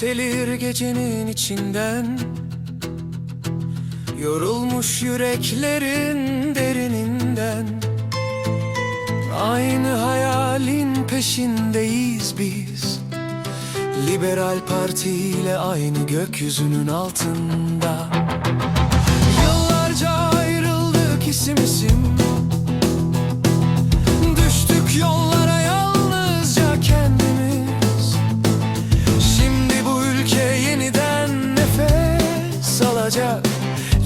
gelir gecenin içinden. Yorulmuş yüreklerin derininden. Aynı hayalin peşindeyiz biz. Liberal Parti ile aynı gökyüzünün altında alacak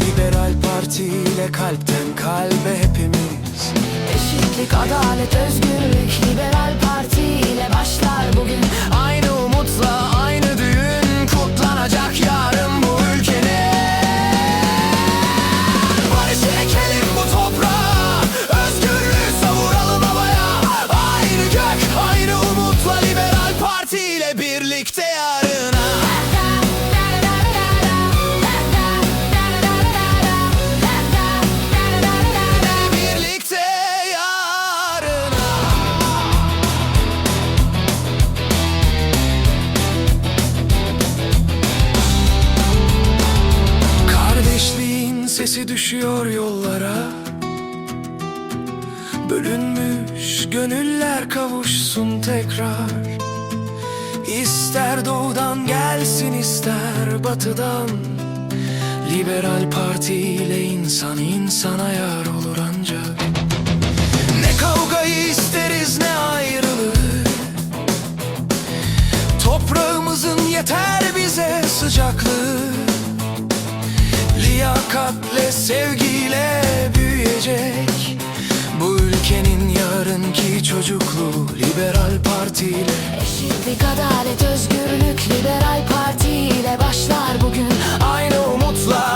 Liberal Parti ile kalpten kalbe hepimiz. Eşitlik, adalet, özgürlük Liberal sesi düşüyor yollara. Bölünmüş gönüller kavuşsun tekrar. İster doğudan gelsin ister batıdan. Liberal Parti ile insan insana yar olur ancak. Ne kavgayı isteriz ne ayrılığı Toprağımızın yeter bize sıcaklığı Liyakatle sevgiyle büyüyecek. Bu ülkenin yarınki çocukluğu Liberal Parti ile. Eşitlik, adalet, özgürlük Liberal Parti ile başlar bugün. Aynı umutla